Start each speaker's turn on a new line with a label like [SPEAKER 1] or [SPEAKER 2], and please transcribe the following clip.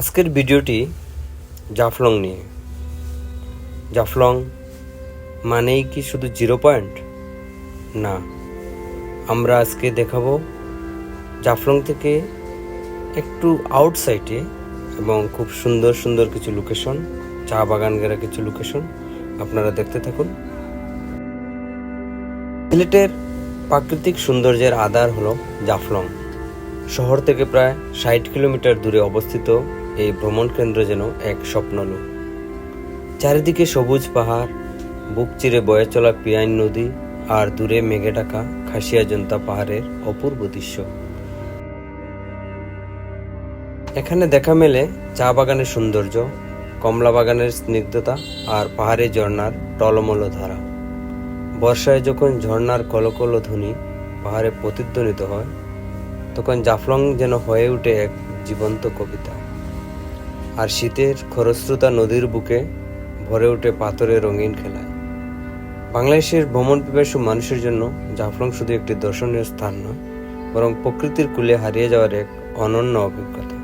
[SPEAKER 1] আজকের ভিডিওটি জাফলং নিয়ে। জাফলং মানেই কি শুধু জিরো পয়েন্ট? না, আমরা আজকে দেখাবো জাফলং থেকে একটু আউটসাইডে এবং খুব সুন্দর সুন্দর কিছু লোকেশন চা বাগান গেরা কিছু লোকেশন আপনারা দেখতে থাকুন। সিলেটের প্রাকৃতিক সৌন্দর্যের আধার হলো জাফলং। শহর থেকে প্রায় ষাট কিলোমিটার দূরে অবস্থিত এই ভ্রমণ কেন্দ্র যেন এক স্বপ্নলোক। চারিদিকে সবুজ পাহাড়, বুক চিরে বয়ে চলা পিয়াইন নদী আর দূরে মেঘে ঢাকা খাসিয়া জনতা পাহাড়ের অপূর্ব দৃশ্য। এখানে দেখা মেলে চা বাগানের সৌন্দর্য, কমলা বাগানের স্নিগ্ধতা আর পাহাড়ে ঝর্ণার টলমল ধারা। বর্ষায় যখন ঝর্ণার কলকল ধ্বনি পাহাড়ে প্রতিধ্বনিত হয়, তখন জাফলং যেন হয়ে ওঠে এক জীবন্ত কবিতা। আর শীতের খরস্রোতা নদীর বুকে ভরে ওঠে পাথরের রঙিন খেলায়। বাংলাদেশের ভ্রমণ পিপাসু মানুষের জন্য জাফলং শুধু একটি দর্শনীয় স্থান নয়, বরং প্রকৃতির কুলে হারিয়ে যাওয়ার এক অনন্য অভিজ্ঞতা।